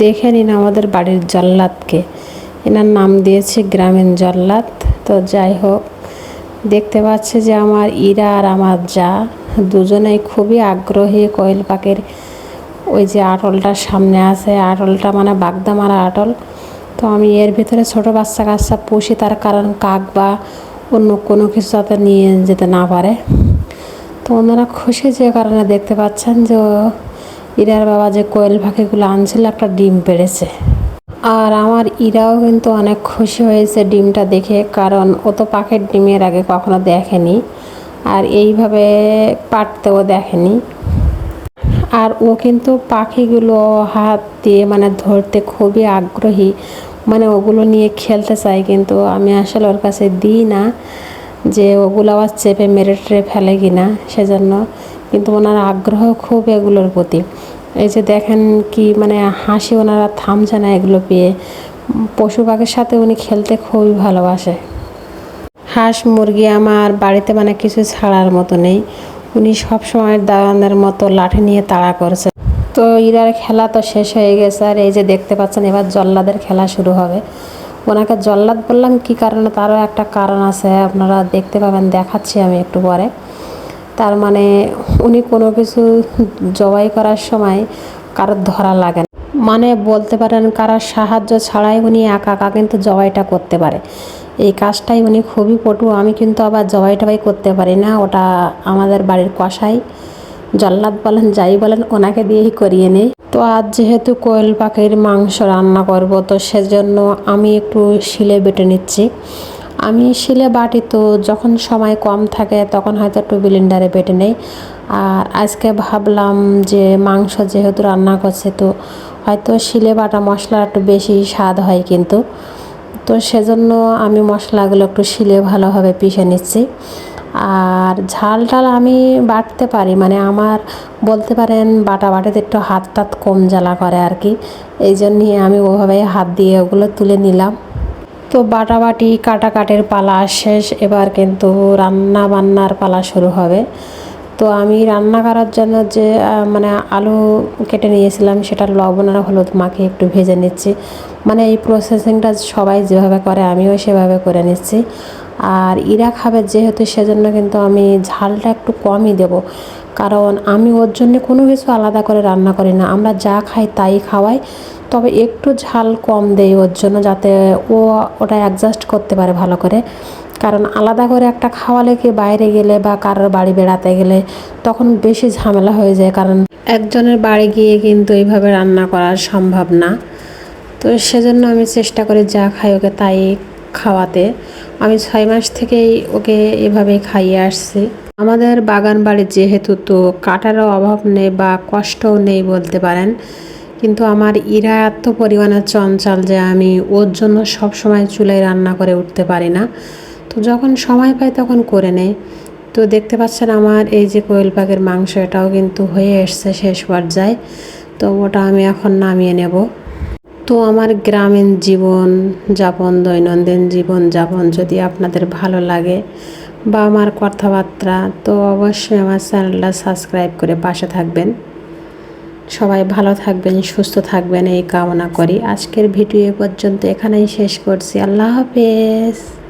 দেখে নিন আমাদের বাড়ির জল্লাদকে। এনার নাম দিয়েছে গ্রামীণ জল্লাদ। তো যাই হোক, দেখতে পাচ্ছে যে আমার ইরা আর আমার যা দুজনেই খুবই আগ্রহী কোয়েল পাখির ওই যে আটলটার সামনে আছে। আটলটা মানে বাগদা মারা আটল। তো আমি এর ভিতরে ছোট বাচ্চা কাচ্চা পুষি, তার কারণ কাক বা অন্য কোনো কিছু যাতে নিয়ে যেতে না পারে। তো ওনারা খুশি যে কারণে দেখতে পাচ্ছেন যে ইরার বাবা যে কোয়েল পাখিগুলো আনছিল, একটা ডিম পেড়েছে। আর আমার ইরাও কিন্তু অনেক খুশি হয়েছে ডিমটা দেখে, কারণ ও তো পাখির ডিমের আগে কখনো দেখেনি, আর এইভাবে পাটতেও দেখেনি। আর ও কিন্তু পাখিগুলো হাত দিয়ে মানে ধরতে খুবই আগ্রহী মানে ওগুলো নিয়ে খেলতে চায়, কিন্তু আমি আসলে ওর কাছে দিই না যে ওগুলো আবার চেপে মেরে টেরে ফেলে কি না সেজন্য। কিন্তু ওনার আগ্রহ খুব এগুলোর প্রতি। এই যে দেখেন কি মানে হাসি ওনারা থামছে না এগুলো পেয়ে। পশু পাখির সাথে উনি খেলতে খুবই ভালোবাসে। হাঁস, মুরগি আমার বাড়িতে মানে কিছু ছাড়ার মতো নেই। উনি সব সময় দালানের মতো লাঠি নিয়ে তাড়া করছে। তো ইরার খেলা তো শেষ হয়ে গেছে আর এই যে দেখতে পাচ্ছেন এবার জল্লাদের খেলা শুরু হবে। ওনাকে জল্লাদ বললাম কি কারণে? তারও একটা কারণ আছে, আপনারা দেখতে পাবেন, দেখাচ্ছি আমি একটু পরে। তার মানে উনি কোনো কিছু জবাই করার সময় কারোর ধরা লাগে না। মানে বলতে পারেন কারোর সাহায্য ছাড়াই উনি একা একা কিন্তু জবাইটা করতে পারে। এই কাজটাই উনি খুবই পটু, আমি কিন্তু আবার জবাই টবাই করতে পারি না, ওটা আমাদের বাড়ির কষাই জল্লাদ বলেন, যাই বলেন, ওনাকে দিয়েই করিয়ে নেই। তো আজ যেহেতু কোয়েল পাখির মাংস রান্না করব, তো সেজন্য আমি একটু শিলে বেটে নিচ্ছি। আমি শিলে বাটি তো যখন সময় কম থাকে তখন হয়তো একটু ব্লেন্ডারে বেটে নেই। আর আজকে ভাবলাম যে মাংস যেহেতু রান্না করছে তো হয়তো শিলে বাটা মশলা একটু বেশি স্বাদ হয় কিন্তু। তো সেজন্য আমি মশলাগুলো একটু শিলে ভালোভাবে পিষে নিচ্ছি। আর ঝাল টাল আমি বাটতে পারি মানে আমার বলতে পারেন বাটা বাটিতে একটু হাত টাত কম জ্বালা করে আর কি। এই জন্যই আমি ওভাবে হাত দিয়ে ওগুলো তুলে নিলাম। তো বাটাবাটি কাটাকাটের পালা শেষ। এবার কিন্তু রান্না বান্নার পালা শুরু হবে। তো আমি রান্না করার জন্য যে মানে আলু কেটে নিয়েছিলাম সেটা লবণ আর হলুদ মাখিয়ে একটু ভেজে নিচ্ছি। মানে এই প্রসেসিংটা সবাই যেভাবে করে, আমিও সেভাবে করে নিচ্ছি। আর ইরা খাবে যেহেতু, সেজন্য কিন্তু আমি ঝালটা একটু কমই দেব। কারণ আমি ওর জন্য কোনো কিছু আলাদা করে রান্না করি না। আমরা যা খাই তাই খাওয়াই। তবে একটু ঝাল কম দেই ওর জন্য, যাতে ও ওটা অ্যাডজাস্ট করতে পারে ভালো করে। কারণ আলাদা করে একটা খাওয়ালে কি বাইরে গেলে বা কারোর বাড়ি বেড়াতে গেলে তখন বেশি ঝামেলা হয়ে যায়, কারণ একজনের বাড়ি গিয়ে কিন্তু এইভাবে রান্না করা সম্ভব না। তো সেজন্য আমি চেষ্টা করি যা খাই ওকে তাই খাওয়াতে। আমি ছয় মাস থেকেই ওকে এভাবেই খাইয়ে আসছি। আমাদের বাগান বাড়ি যেহেতু, তো কাটারও অভাব নেই বা কষ্টও নেই বলতে পারেন। কিন্তু আমার ইরা এত পরিমাণে চঞ্চল যে আমি ওর জন্য সবসময় চুলায় রান্না করে উঠতে পারি না। তো যখন সময় পাই তখন করে নেই তো দেখতে পাচ্ছেন আমার এই যে কোয়েল পাখির মাংস, এটাও কিন্তু হয়ে এসছে শেষ পর্যায়ে। তো ওটা আমি এখন নামিয়ে নেব। তো আমার গ্রামীণ জীবন যাপন, দৈনন্দিন জীবন যাপন যদি আপনাদের ভালো লাগে বা আমার কথাবার্তা, তো অবশ্যই আমার চ্যানেলটা সাবস্ক্রাইব করে পাশে থাকবেন। সবাই ভালো থাকবেন, সুস্থ থাকবেন, এই কামনা করি। আজকের ভিডিও পর্যন্ত এখানেই শেষ করছি। আল্লাহ হাফেজ।